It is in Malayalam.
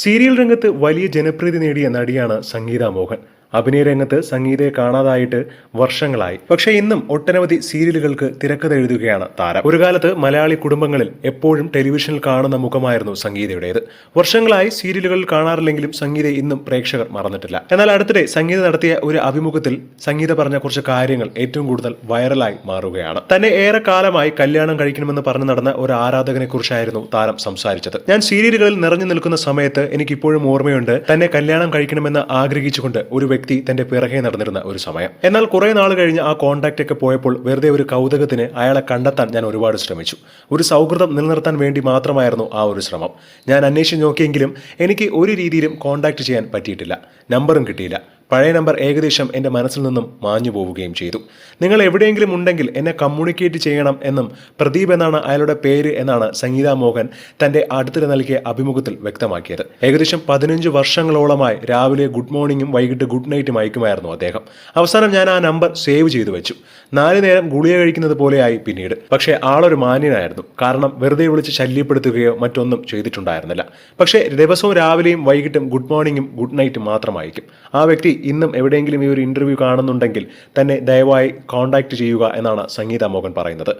സീരിയൽ രംഗത്ത് വലിയ ജനപ്രീതി നേടിയ നടിയാണ് സംഗീത മോഹൻ. അഭിനയ രംഗത്ത് സംഗീതയെ കാണാതായിട്ട് വർഷങ്ങളായി. പക്ഷേ ഇന്നും ഒട്ടനവധി സീരിയലുകൾക്ക് തിരക്കഥ എഴുതുകയാണ് താരം. ഒരു കാലത്ത് മലയാളി കുടുംബങ്ങളിൽ എപ്പോഴും ടെലിവിഷനിൽ കാണുന്ന മുഖമായിരുന്നു സംഗീതയുടേത്. വർഷങ്ങളായി സീരിയലുകളിൽ കാണാറില്ലെങ്കിലും സംഗീത ഇന്നും പ്രേക്ഷകർ മറന്നിട്ടില്ല. എന്നാൽ അടുത്തിടെ സംഗീത നടത്തിയ ഒരു അഭിമുഖത്തിൽ സംഗീത പറഞ്ഞ കുറച്ച് കാര്യങ്ങൾ ഏറ്റവും കൂടുതൽ വൈറലായി മാറുകയാണ്. തന്നെ ഏറെ കാലമായി കല്യാണം കഴിക്കണമെന്ന് പറഞ്ഞു നടന്ന ഒരു ആരാധകനെ കുറിച്ചായിരുന്നു താരം സംസാരിച്ചത്. ഞാൻ സീരിയലുകളിൽ നിറഞ്ഞു നിൽക്കുന്ന സമയത്ത് എനിക്കിപ്പോഴും ഓർമ്മയുണ്ട് തന്നെ കല്യാണം കഴിക്കണമെന്ന് ആഗ്രഹിച്ചുകൊണ്ട് ഒരു വ്യക്തി തന്റെ പിറകെ നടന്നിരുന്ന ഒരു സമയം. എന്നാൽ കുറെ നാൾ കഴിഞ്ഞ് ആ കോണ്ടാക്ട് ഒക്കെ പോയപ്പോൾ വെറുതെ ഒരു കൗതുകത്തിന് അയാളെ കണ്ടെത്താൻ ഞാൻ ഒരുപാട് ശ്രമിച്ചു. ഒരു സൗഹൃദം നിലനിർത്താൻ വേണ്ടി മാത്രമായിരുന്നു ആ ഒരു ശ്രമം. ഞാൻ അന്വേഷിച്ച് നോക്കിയെങ്കിലും എനിക്ക് ഒരു രീതിയിലും കോണ്ടാക്ട് ചെയ്യാൻ പറ്റിയിട്ടില്ല. നമ്പറും കിട്ടിയില്ല. പഴയ നമ്പർ ഏകദേശം എന്റെ മനസ്സിൽ നിന്നും മാഞ്ഞു പോവുകയും ചെയ്തു. നിങ്ങൾ എവിടെയെങ്കിലും ഉണ്ടെങ്കിൽ എന്നെ കമ്മ്യൂണിക്കേറ്റ് ചെയ്യണം എന്നും പ്രദീപ് എന്നാണ് അയാളുടെ പേര് എന്നാണ് സംഗീത മോഹൻ തന്റെ അടുത്തിടെ നൽകിയ അഭിമുഖത്തിൽ വ്യക്തമാക്കിയത്. ഏകദേശം പതിനഞ്ച് വർഷങ്ങളോളമായി രാവിലെ ഗുഡ് മോർണിംഗും വൈകിട്ട് ഗുഡ് നൈറ്റും അയക്കുമായിരുന്നു അദ്ദേഹം. അവസാനം ഞാൻ ആ നമ്പർ സേവ് ചെയ്തു വെച്ചു. നാല് നേരം ഗുളിക കഴിക്കുന്നത് പോലെയായി പിന്നീട്. പക്ഷേ ആളൊരു മാന്യനായിരുന്നു. കാരണം വെറുതെ വിളിച്ച് ശല്യപ്പെടുത്തുകയോ മറ്റൊന്നും ചെയ്തിട്ടുണ്ടായിരുന്നില്ല. പക്ഷേ ദിവസവും രാവിലെയും വൈകിട്ടും ഗുഡ് മോർണിംഗും ഗുഡ് നൈറ്റും മാത്രമായിരിക്കും. ആ വ്യക്തി ഇന്നും എവിടെയെങ്കിലും ഈ ഒരു ഇന്റർവ്യൂ കാണുന്നുണ്ടെങ്കിൽ തന്നെ ദയവായി കോൺടാക്ട് ചെയ്യുക എന്നാണ് സംഗീത മോഹൻ പറയുന്നത്.